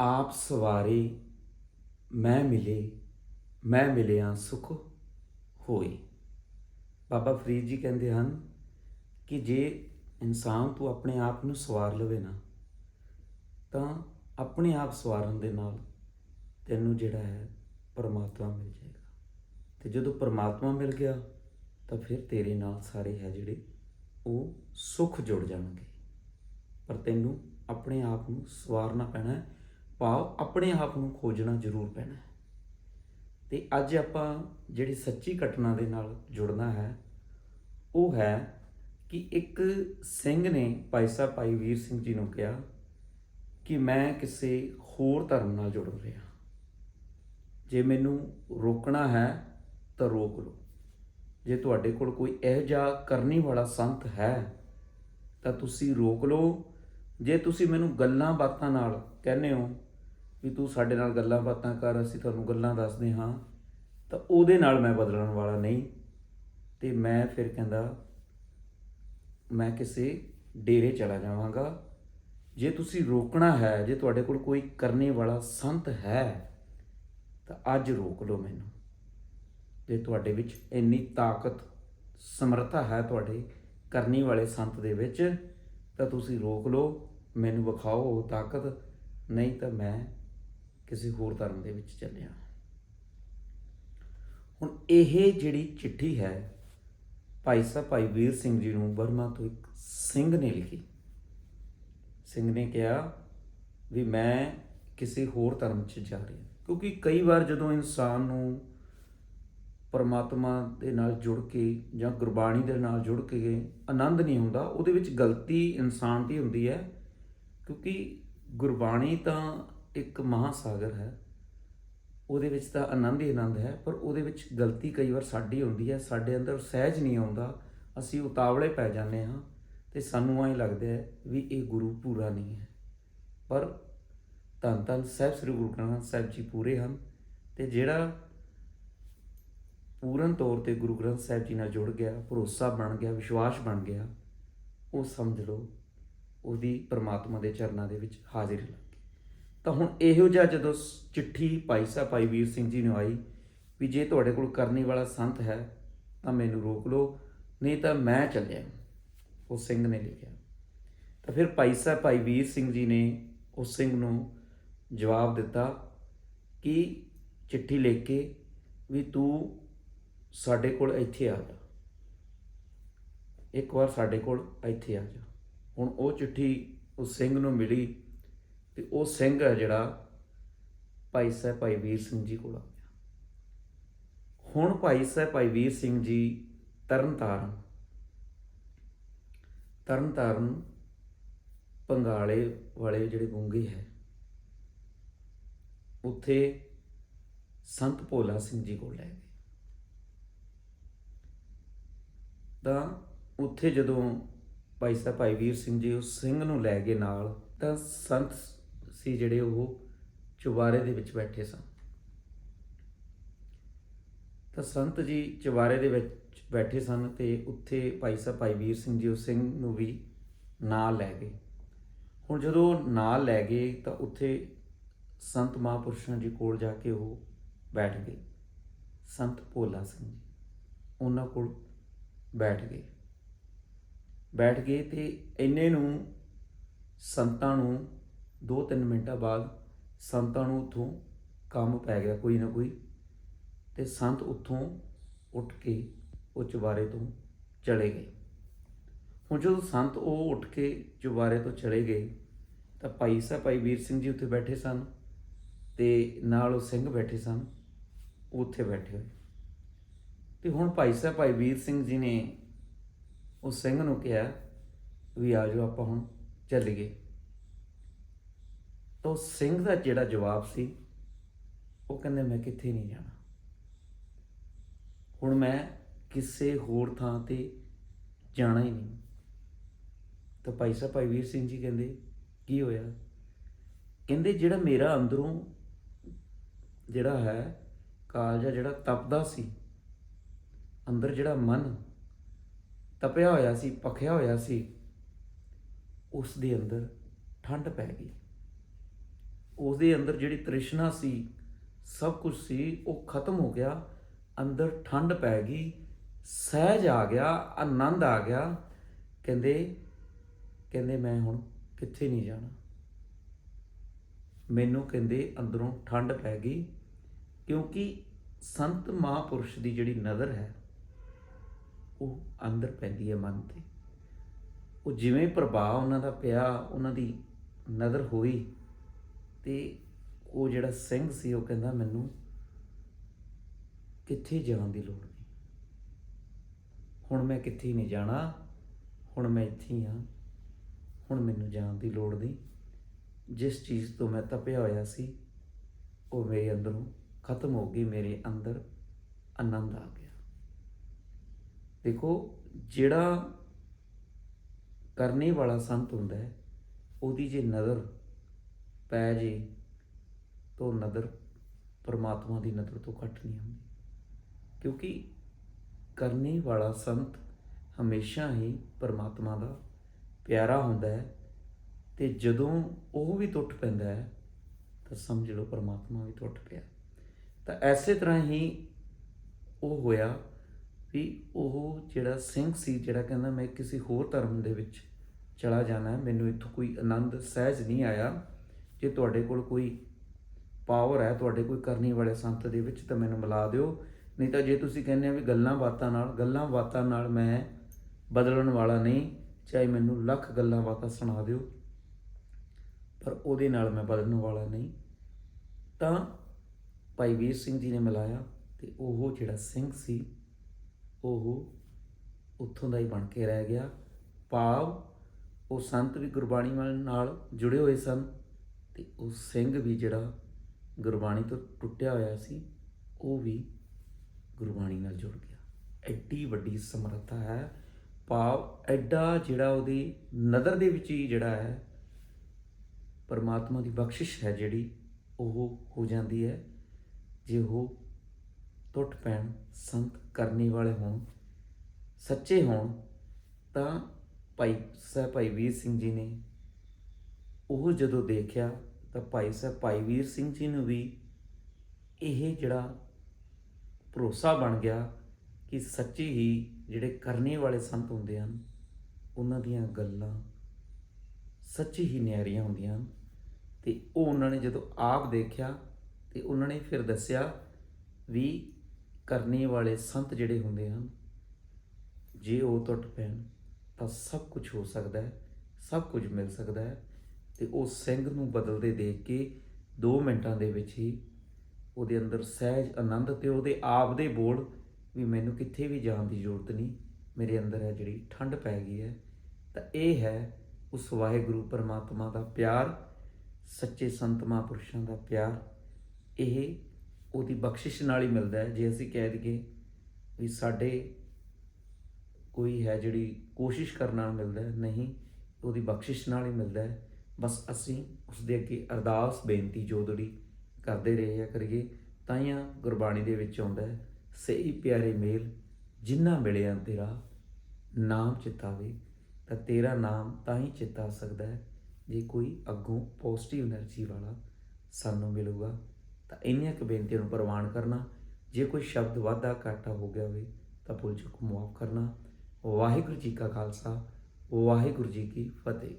ਆਪ ਸਵਾਰੇ ਮੈਂ ਮਿਲੇ, ਮੈਂ ਮਿਲਿਆ ਸੁਖ ਹੋਈ। ਬਾਬਾ ਫਰੀਦ ਜੀ ਕਹਿੰਦੇ ਹਨ ਕਿ ਜੇ ਇਨਸਾਨ ਤੂੰ ਆਪਣੇ ਆਪ ਨੂੰ ਸਵਾਰ ਲਵੇ ਨਾ, ਤਾਂ ਆਪਣੇ ਆਪ ਸਵਾਰਨ ਦੇ ਨਾਲ ਤੈਨੂੰ ਜਿਹੜਾ ਹੈ ਪਰਮਾਤਮਾ ਮਿਲ ਜਾਏਗਾ। ਤੇ ਜਦੋਂ ਪਰਮਾਤਮਾ ਮਿਲ ਗਿਆ, ਤਾਂ ਫਿਰ ਤੇਰੇ ਨਾਲ ਸਾਰੇ ਹੈ ਜਿਹੜੇ ਉਹ ਸੁਖ ਜੁੜ ਜਾਣਗੇ। ਪਰ ਤੈਨੂੰ ਆਪਣੇ ਆਪ ਨੂੰ ਸਵਾਰਨਾ ਪੈਣਾ ਹੈ। ਭਾਵ ਆਪਣੇ ਆਪ ਨੂੰ ਖੋਜਣਾ ਜ਼ਰੂਰ ਪੈਣਾ ਹੈ। ਤੇ ਅੱਜ ਆਪਾਂ ਜਿਹੜੀ ਸੱਚੀ ਘਟਨਾ ਦੇ ਨਾਲ ਜੁੜਨਾ ਹੈ, ਉਹ ਹੈ ਕਿ ਇੱਕ ਸਿੰਘ ਨੇ ਭਾਈ ਸਾਹਿਬ, ਭਾਈ ਵੀਰ ਸਿੰਘ ਜੀ ਨੂੰ ਕਿਹਾ ਕਿ ਮੈਂ ਕਿਸੇ ਹੋਰ ਧਰਮ ਨਾਲ ਜੁੜ ਰਿਹਾ। ਜੇ ਮੈਨੂੰ ਰੋਕਣਾ ਹੈ ਤਾਂ ਰੋਕ ਲਓ। ਜੇ ਤੁਹਾਡੇ ਕੋਲ ਕੋਈ ਇਹੋ ਜਿਹਾ ਕਰਨੀ ਵਾਲਾ ਸੰਤ ਹੈ, ਤਾਂ ਤੁਸੀਂ ਰੋਕ ਲਓ। ਜੇ ਤੁਸੀਂ ਮੈਨੂੰ ਗੱਲਾਂ ਬਾਤਾਂ ਨਾਲ ਕਹਿੰਦੇ ਹੋ ਵੀ ਤੂੰ ਸਾਡੇ ਨਾਲ ਗੱਲਾਂ ਬਾਤਾਂ ਕਰ, ਅਸੀਂ ਤੁਹਾਨੂੰ ਗੱਲਾਂ ਦੱਸਦੇ ਹਾਂ, ਤਾਂ ਉਹਦੇ ਨਾਲ ਮੈਂ ਬਦਲਣ ਵਾਲਾ ਨਹੀਂ। ਤੇ ਮੈਂ ਫਿਰ ਕਹਿੰਦਾ, ਮੈਂ ਕਿਸੇ ਡੇਰੇ ਚਲਾ ਜਾਵਾਂਗਾ। ਜੇ ਤੁਸੀਂ ਰੋਕਣਾ ਹੈ, ਜੇ ਤੁਹਾਡੇ ਕੋਲ ਕੋਈ ਕਰਨੇ ਵਾਲਾ ਸੰਤ ਹੈ, ਤਾਂ ਅੱਜ ਰੋਕ ਲਓ ਮੈਨੂੰ। ਜੇ ਤੁਹਾਡੇ ਵਿੱਚ ਇੰਨੀ ਤਾਕਤ, ਸਮਰੱਥਾ ਹੈ ਤੁਹਾਡੇ ਕਰਨੀ ਵਾਲੇ ਸੰਤ ਦੇ ਵਿੱਚ, ਤਾਂ ਤੁਸੀਂ ਰੋਕ ਲਓ, ਮੈਨੂੰ ਵਿਖਾਓ ਉਹ ਤਾਕਤ। ਨਹੀਂ ਤਾਂ ਮੈਂ ਕਿਸੇ ਹੋਰ ਧਰਮ ਦੇ ਵਿੱਚ ਚੱਲਿਆ ਹੁਣ ਇਹ ਜਿਹੜੀ ਚਿੱਠੀ ਹੈ, ਭਾਈ ਸਾਹਿਬ, ਭਾਈ ਵੀਰ ਸਿੰਘ ਜੀ ਨੂੰ ਬਰਮਾ ਤੋਂ ਇੱਕ ਸਿੰਘ ਨੇ ਲਿਖੀ। ਸਿੰਘ ਨੇ ਕਿਹਾ ਵੀ ਮੈਂ ਕਿਸੇ ਹੋਰ ਧਰਮ 'ਚ ਜਾ ਰਿਹਾ। ਕਿਉਂਕਿ ਕਈ ਵਾਰ ਜਦੋਂ ਇਨਸਾਨ ਨੂੰ ਪਰਮਾਤਮਾ ਦੇ ਨਾਲ ਜੁੜ ਕੇ ਜਾਂ ਗੁਰਬਾਣੀ ਦੇ ਨਾਲ ਜੁੜ ਕੇ ਆਨੰਦ ਨਹੀਂ ਹੁੰਦਾ, ਉਹਦੇ ਵਿੱਚ ਗਲਤੀ ਇਨਸਾਨ ਦੀ ਹੁੰਦੀ ਹੈ। ਕਿਉਂਕਿ ਗੁਰਬਾਣੀ ਤਾਂ ਇੱਕ ਮਹਾਸਾਗਰ ਹੈ, ਉਹਦੇ ਵਿੱਚ ਤਾਂ ਆਨੰਦ ਹੀ ਆਨੰਦ ਹੈ, ਪਰ ਉਹਦੇ ਵਿੱਚ ਗਲਤੀ ਕਈ ਵਾਰ ਸਾਡੀ ਹੁੰਦੀ ਹੈ, ਸਾਡੇ ਅੰਦਰ ਸਹਿਜ ਨਹੀਂ ਆਉਂਦਾ, ਅਸੀਂ ਉਤਾਵਲੇ ਪੈ ਜਾਂਦੇ ਹਾਂ ਤੇ ਸਾਨੂੰ ਐਂ ਲੱਗਦਾ ਹੈ ਵੀ ਇਹ ਗੁਰੂ ਪੂਰਾ ਨਹੀਂ ਹੈ। ਪਰ ਧੰਨ ਧੰਨ ਸਾਹਿਬ ਸ੍ਰੀ ਗੁਰੂ ਗ੍ਰੰਥ ਸਾਹਿਬ ਜੀ ਪੂਰੇ ਹਨ ਤੇ ਜਿਹੜਾ ਪੂਰਨ ਤੌਰ ਤੇ ਗੁਰੂ ਗ੍ਰੰਥ ਸਾਹਿਬ ਜੀ ਨਾਲ ਜੁੜ ਗਿਆ, ਭਰੋਸਾ ਬਣ ਗਿਆ, ਵਿਸ਼ਵਾਸ ਬਣ ਗਿਆ, ਉਹ ਸਮਝ ਲਓ, ਉਹਦੀ ਪਰਮਾਤਮਾ ਦੇ ਚਰਨਾਂ ਦੇ ਵਿੱਚ ਹਾਜ਼ਰੀ ਲੱਗ ਤਾਂ ਹੁਣ ਇਹੋ ਜਿਹਾ ਜਦੋਂ ਸ- ਚਿੱਠੀ ਭਾਈ ਸਾਹਿਬ, ਭਾਈ ਵੀਰ ਸਿੰਘ ਜੀ ਨੂੰ ਆਈ ਵੀ ਜੇ ਤੁਹਾਡੇ ਕੋਲ ਕਰਨੀ ਵਾਲਾ ਸੰਤ ਹੈ, ਤਾਂ ਮੈਨੂੰ ਰੋਕ ਲਓ, ਨਹੀਂ ਤਾਂ ਮੈਂ ਚੱਲਿਆ। ਉਹ ਸਿੰਘ ਨੇ ਲਿਖਿਆ। ਤਾਂ ਫਿਰ ਭਾਈ ਸਾਹਿਬ, ਭਾਈ ਵੀਰ ਸਿੰਘ ਜੀ ਨੇ ਉਸ ਸਿੰਘ ਨੂੰ ਜਵਾਬ ਦਿੱਤਾ ਕਿ ਚਿੱਠੀ ਲਿਖ ਕੇ ਵੀ ਤੂੰ ਸਾਡੇ ਕੋਲ ਇੱਥੇ ਆ ਜਾ। ਇੱਕ ਵਾਰ ਸਾਡੇ ਕੋਲ ਇੱਥੇ ਆ ਜਾ। ਹੁਣ ਉਹ ਚਿੱਠੀ ਉਸ ਸਿੰਘ ਨੂੰ ਮਿਲੀ ਤੇ ਉਹ ਸਿੰਘ ਹੈ ਜਿਹੜਾ ਭਾਈ ਸਾਹਿਬ ਭਾਈ ਵੀਰ ਸਿੰਘ ਜੀ ਕੋਲ ਆ ਗਿਆ। ਹੁਣ ਭਾਈ ਸਾਹਿਬ ਭਾਈ ਵੀਰ ਸਿੰਘ ਜੀ ਤਰਨਤਾਰਨ ਤਰਨਤਾਰਨ ਪੰਗਾਲੇ ਵਾਲੇ ਜਿਹੜੇ ਗੁੰਗੇ ਹੈ, ਉੱਥੇ ਸੰਤ ਭੋਲਾ ਸਿੰਘ ਜੀ ਕੋਲ ਲੈ ਗਏ। ਤਾਂ ਉੱਥੇ ਜਦੋਂ ਭਾਈ ਸਾਹਿਬ ਭਾਈ ਵੀਰ ਸਿੰਘ ਜੀ ਉਸ ਸਿੰਘ ਨੂੰ ਲੈ ਗਏ ਨਾਲ, ਤਾਂ ਸੰਤ ਸੀ ਜਿਹੜੇ ਉਹ ਚੁਬਾਰੇ ਦੇ ਵਿੱਚ ਬੈਠੇ ਸਨ। ਤਾਂ ਸੰਤ ਜੀ ਚੁਬਾਰੇ ਦੇ ਵਿੱਚ ਬੈਠੇ ਸਨ ਤੇ ਉੱਥੇ ਭਾਈ ਸਾਹਿਬ ਭਾਈ ਵੀਰ ਸਿੰਘ ਜੀ ਉਸ ਸਿੰਘ ਨੂੰ ਵੀ ਨਾਲ ਲੈ ਗਏ। ਹੁਣ ਜਦੋਂ ਨਾਲ ਲੈ ਗਏ ਤਾਂ ਉੱਥੇ ਸੰਤ ਮਹਾਂਪੁਰਸ਼ਾਂ ਜੀ ਕੋਲ ਜਾ ਕੇ ਉਹ ਬੈਠ ਗਏ। ਸੰਤ ਭੋਲਾ ਸਿੰਘ ਜੀ, ਉਹਨਾਂ ਕੋਲ ਬੈਠ ਗਏ। ਬੈਠ ਗਏ ਤੇ ਇੰਨੇ ਨੂੰ ਸੰਤਾਂ ਨੂੰ 2-3 ਮਿੰਟਾਂ ਬਾਅਦ ਸੰਤਾਂ ਨੂੰ ਉੱਥੋਂ ਕੰਮ ਪੈ ਗਿਆ ਕੋਈ ਨਾ ਕੋਈ ਤੇ ਸੰਤ ਉੱਥੋਂ ਉੱਠ ਕੇ ਉਹ ਚੁਬਾਰੇ ਤੋਂ ਚਲੇ ਗਏ। ਹੁਣ ਜਦੋਂ ਸੰਤ ਉਹ ਉੱਠ ਕੇ ਚੁਬਾਰੇ ਤੋਂ ਚਲੇ ਗਏ ਤਾਂ ਭਾਈ ਸਾਹਿਬ, ਭਾਈ ਵੀਰ ਸਿੰਘ ਜੀ ਉੱਥੇ ਬੈਠੇ ਸਨ ਤੇ ਨਾਲ ਉਹ ਸਿੰਘ ਬੈਠੇ ਸਨ, ਉਹ ਉੱਥੇ ਬੈਠੇ ਹੋਏ। ਤੇ ਹੁਣ ਭਾਈ ਸਾਹਿਬ, ਭਾਈ ਵੀਰ ਸਿੰਘ ਜੀ ਨੇ ਉਹ ਸਿੰਘ ਨੂੰ ਕਿਹਾ ਵੀ ਆ ਜਾਓ ਆਪਾਂ ਹੁਣ ਚੱਲੀਏ। ਤਾਂ ਉਸ ਸਿੰਘ ਦਾ ਜਿਹੜਾ ਜਵਾਬ ਸੀ, ਉਹ ਕਹਿੰਦੇ, ਮੈਂ ਕਿੱਥੇ ਨਹੀਂ ਜਾਣਾ? ਹੁਣ ਮੈਂ ਕਿਸੇ ਹੋਰ ਥਾਂ ਤੇ ਜਾਣਾ ਹੀ ਨਹੀਂ। ਤਾਂ ਭਾਈ ਸਾਹਿਬ, ਭਾਈ ਵੀਰ ਸਿੰਘ ਜੀ ਕਹਿੰਦੇ, ਕੀ ਹੋਇਆ? ਕਹਿੰਦੇ, ਜਿਹੜਾ ਮੇਰਾ ਅੰਦਰੋਂ ਜਿਹੜਾ ਹੈ, ਕਾਲਜਾ ਜਿਹੜਾ ਤਪਦਾ ਸੀ, ਅੰਦਰ ਜਿਹੜਾ ਮਨ ਤਪਿਆ ਹੋਇਆ ਸੀ, ਪਖਿਆ ਹੋਇਆ ਸੀ, ਉਸ ਦੇ ਅੰਦਰ ਠੰਡ ਪੈ ਗਈ। ਉਹਦੇ ਅੰਦਰ ਜਿਹੜੀ ਤ੍ਰਿਸ਼ਨਾ ਸੀ, ਸਭ ਕੁਝ ਸੀ, ਉਹ ਖਤਮ ਹੋ ਗਿਆ। ਅੰਦਰ ਠੰਡ ਪੈ ਗਈ, ਸਹਿਜ ਆ ਗਿਆ, ਆਨੰਦ ਆ ਗਿਆ। ਕਹਿੰਦੇ ਕਹਿੰਦੇ ਮੈਂ ਹੁਣ ਕਿੱਥੇ ਨਹੀਂ ਜਾਣਾ। ਮੈਨੂੰ ਕਹਿੰਦੇ ਅੰਦਰੋਂ ਠੰਡ ਪੈ ਗਈ, ਕਿਉਂਕਿ ਸੰਤ ਮਹਾਂਪੁਰਸ਼ ਦੀ ਜਿਹੜੀ ਨਜ਼ਰ ਹੈ, ਉਹ ਅੰਦਰ ਪੈਂਦੀ ਹੈ ਮਨ ਤੇ। ਉਹ ਜਿਵੇਂ ਪ੍ਰਭਾਵ ਉਹਨਾਂ ਦਾ ਪਿਆ, ਉਹਨਾਂ ਦੀ ਨਜ਼ਰ ਹੋਈ ਤੇ ਉਹ ਜਿਹੜਾ ਸਿੰਘ ਸੀ, ਉਹ ਕਹਿੰਦਾ ਮੈਨੂੰ ਕਿੱਥੇ ਜਾਣ ਦੀ ਲੋੜ ਨਹੀਂ। ਹੁਣ ਮੈਂ ਕਿੱਥੇ ਨਹੀਂ ਜਾਣਾ, ਹੁਣ ਮੈਂ ਇੱਥੇ ਹੀ ਹਾਂ, ਹੁਣ ਮੈਨੂੰ ਜਾਣ ਦੀ ਲੋੜ ਨਹੀਂ। ਜਿਸ ਚੀਜ਼ ਤੋਂ ਮੈਂ ਤਪਿਆ ਹੋਇਆ ਸੀ, ਉਹ ਮੇਰੇ ਅੰਦਰੋਂ ਖਤਮ ਹੋ ਗਈ, ਮੇਰੇ ਅੰਦਰ ਆਨੰਦ ਆ ਗਿਆ। ਦੇਖੋ, ਜਿਹੜਾ ਕਰਨੇ ਵਾਲਾ ਸੰਤ ਹੁੰਦਾ ਹੈ, ਉਹਦੀ ਜੇ ਨਜ਼ਰ ਪੈ ਜੇ ਤਾਂ ਉਹ ਨਜ਼ਰ ਪਰਮਾਤਮਾ ਦੀ ਨਜ਼ਰ ਤੋਂ ਘੱਟ ਨਹੀਂ ਹੁੰਦੀ। ਕਿਉਂਕਿ ਕਰਨੇ ਵਾਲਾ ਸੰਤ ਹਮੇਸ਼ਾ ਹੀ ਪਰਮਾਤਮਾ ਦਾ ਪਿਆਰਾ ਹੁੰਦਾ ਹੈ ਤੇ ਜਦੋਂ ਉਹ ਵੀ ਟੁੱਟ ਪੈਂਦਾ ਹੈ, ਤਾਂ ਸਮਝ ਲਓ ਪਰਮਾਤਮਾ ਵੀ ਟੁੱਟ ਪਿਆ। ਤਾਂ ਐਸੇ ਤਰ੍ਹਾਂ ਹੀ ਉਹ ਹੋਇਆ ਵੀ ਉਹ ਜਿਹੜਾ ਸਿੰਘ ਸੀ, ਜਿਹੜਾ ਕਹਿੰਦਾ ਮੈਂ ਕਿਸੇ ਹੋਰ ਧਰਮ ਦੇ ਵਿੱਚ ਚਲਾ ਜਾਣਾ, ਮੈਨੂੰ ਇੱਥੋਂ ਕੋਈ ਆਨੰਦ ਸਹਿਜ ਨਹੀਂ ਆਇਆ। ਜੇ ਤੁਹਾਡੇ ਕੋਲ ਕੋਈ ਪਾਵਰ ਹੈ, ਤੁਹਾਡੇ ਕੋਈ ਕਰਨੀ ਵਾਲੇ ਸੰਤ ਦੇ ਵਿੱਚ, ਤਾਂ ਮੈਨੂੰ ਮਿਲਾ ਦਿਓ। ਨਹੀਂ ਤਾਂ ਜੇ ਤੁਸੀਂ ਕਹਿੰਦੇ ਆ ਵੀ ਗੱਲਾਂ ਬਾਤਾਂ ਨਾਲ, ਗੱਲਾਂ ਬਾਤਾਂ ਨਾਲ ਮੈਂ ਬਦਲਣ ਵਾਲਾ ਨਹੀਂ, ਚਾਹੇ ਮੈਨੂੰ ਲੱਖ ਗੱਲਾਂ ਬਾਤਾਂ ਸੁਣਾ ਦਿਓ, ਪਰ ਉਹਦੇ ਨਾਲ ਮੈਂ ਬਦਲਣ ਵਾਲਾ ਨਹੀਂ। ਤਾਂ ਭਾਈ ਵੀਰ ਸਿੰਘ ਜੀ ਨੇ ਮਿਲਾਇਆ ਤੇ ਉਹ ਜਿਹੜਾ ਸਿੰਘ ਸੀ, ਉਹ ਉੱਥੋਂ ਦਾ ਹੀ ਬਣ ਕੇ ਰਹਿ ਗਿਆ। ਭਾਵ ਉਹ ਸੰਤ ਵੀ ਗੁਰਬਾਣੀ ਵਾਲ- ਨਾਲ ਜੁੜੇ ਹੋਏ ਸਨ। ਤੇ ਉਹ ਸਿੰਘ ਵੀ ਜਿਹੜਾ ਗੁਰਬਾਣੀ ਤੋਂ ਟੁੱਟਿਆ ਹੋਇਆ ਸੀ, ਉਹ ਵੀ ਗੁਰਬਾਣੀ ਨਾਲ ਜੁੜ ਗਿਆ। ਐਡੀ ਵੱਡੀ ਸਮਰੱਥਾ ਹੈ। ਭਾਵ ਐਡਾ ਜਿਹੜਾ ਉਹਦੀ ਨਜ਼ਰ ਦੇ ਵਿੱਚ ਹੀ ਜਿਹੜਾ ਹੈ, ਪਰਮਾਤਮਾ ਦੀ ਬਖਸ਼ਿਸ਼ ਹੈ ਜਿਹੜੀ, ਉਹ ਹੋ ਜਾਂਦੀ ਹੈ। ਜੇ ਉਹ ਟੁੱਟ ਪੈਣ, ਸੰਤ ਕਰਨੀ ਵਾਲੇ ਹੋਣ, ਸੱਚੇ ਹੋਣ, ਤਾਂ ਭਾਈ ਸਾਹਿਬ ਭਾਈ ਵੀਰ ਸਿੰਘ ਜੀ ਨੇ ਉਹ ਜਦੋਂ ਦੇਖਿਆ ਤਾਂ ਭਾਈ ਸਾਹਿਬ ਭਾਈ ਵੀਰ ਸਿੰਘ ਜੀ ਨੂੰ ਵੀ ਇਹ ਜਿਹੜਾ ਭਰੋਸਾ ਬਣ ਗਿਆ ਕਿ ਸੱਚੀ ਹੀ ਜਿਹੜੇ ਕਰਨੇ ਵਾਲੇ ਸੰਤ ਹੁੰਦੇ ਹਨ, ਉਹਨਾਂ ਦੀਆਂ ਗੱਲਾਂ ਸੱਚੀ ਹੀ ਨਿਆਰੀਆਂ ਹੁੰਦੀਆਂ ਹਨ। ਤੇ ਉਹ ਉਹਨਾਂ ਨੇ ਜਦੋਂ ਆਪ ਦੇਖਿਆ ਤੇ ਉਹਨਾਂ ਨੇ ਫਿਰ ਦੱਸਿਆ ਵੀ ਕਰਨੇ ਵਾਲੇ ਸੰਤ ਜਿਹੜੇ ਹੁੰਦੇ ਹਨ, ਜੇ ਉਹ ਟੁੱਟ ਪੈਣ ਤਾਂ ਸਭ ਕੁਝ ਹੋ ਸਕਦਾ ਹੈ, ਸਭ ਕੁਝ ਮਿਲ ਸਕਦਾ ਹੈ। ਤੇ ਉਹ ਸਿੰਘ ਨੂੰ ਬਦਲਦੇ ਦੇਖ ਕੇ 2 ਮਿੰਟਾਂ ਦੇ ਵਿੱਚ ਹੀ ਉਹਦੇ ਅੰਦਰ ਸਹਿਜ, ਆਨੰਦ ਤੇ ਉਹਦੇ ਆਪ ਦੇ ਬੋਲ ਵੀ ਮੈਨੂੰ ਕਿੱਥੇ ਵੀ ਜਾਣ ਦੀ ਜ਼ਰੂਰਤ ਨਹੀਂ, ਮੇਰੇ ਅੰਦਰ ਹੈ ਜਿਹੜੀ ਠੰਡ ਪੈ ਗਈ ਹੈ। ਤਾਂ ਇਹ ਹੈ ਉਸ ਵਾਹਿਗੁਰੂ ਪਰਮਾਤਮਾ ਦਾ ਪਿਆਰ, ਸੱਚੇ ਸੰਤ ਮਹਾਂਪੁਰਸ਼ਾਂ ਦਾ ਪਿਆਰ। ਇਹ ਉਹਦੀ ਬਖਸ਼ਿਸ਼ ਨਾਲ ਹੀ ਮਿਲਦਾ ਹੈ। ਜੇ ਅਸੀਂ ਕਹਿ ਦਈਏ ਵੀ ਸਾਡੇ ਕੋਈ ਹੈ ਜਿਹੜੀ ਕੋਸ਼ਿਸ਼ ਕਰਨ ਨਾਲ ਮਿਲਦਾ ਨਹੀਂ, ਉਹਦੀ ਬਖਸ਼ਿਸ਼ ਨਾਲ ਹੀ ਮਿਲਦਾ ਹੈ। ਬਸ ਅਸੀਂ ਉਸ ਦੇ ਅੱਗੇ ਅਰਦਾਸ, ਬੇਨਤੀ ਜੋਦੜੀ ਕਰਦੇ ਰਹੇ ਆ ਕਰੀਏ ਤਾਂ ਹੀ ਗੁਰਬਾਣੀ ਦੇ ਵਿੱਚ ਆਉਂਦਾ ਸਹੀ ਪਿਆਰੇ ਮੇਲ ਜਿੰਨਾ ਮਿਲਿਆ ਤੇਰਾ ਨਾਮ ਚਿਤਾਵੇ ਤਾਂ ਤੇਰਾ ਨਾਮ ਤਾਂ ਹੀ ਚਿਤਾ ਸਕਦਾ ਹੈ। ਜੇ ਕੋਈ ਅੱਗੋਂ ਪੋਜ਼ਿਟਿਵ એનર્ਜੀ ਵਾਲਾ ਸਾਨੂੰ ਮਿਲੂਗਾ, ਤਾਂ ਇੰਨੀਆਂ ਕੁ ਬੇਨਤੀਆਂ ਨੂੰ ਪ੍ਰਵਾਨ ਕਰਨਾ, ਜੇ ਕੋਈ ਸ਼ਬਦ ਵਾਧਾ ਘਾਟਾ ਹੋ ਗਿਆ ਹੋਵੇ, ਤਾਂ ਭੁੱਲ ਚੁੱਕ ਮੁਆਫ਼ ਕਰਨਾ। ਵਾਹਿਗੁਰੂ ਜੀ ਕਾ ਖਾਲਸਾ, ਵਾਹਿਗੁਰੂ ਜੀ ਕੀ ਫਤਿਹ।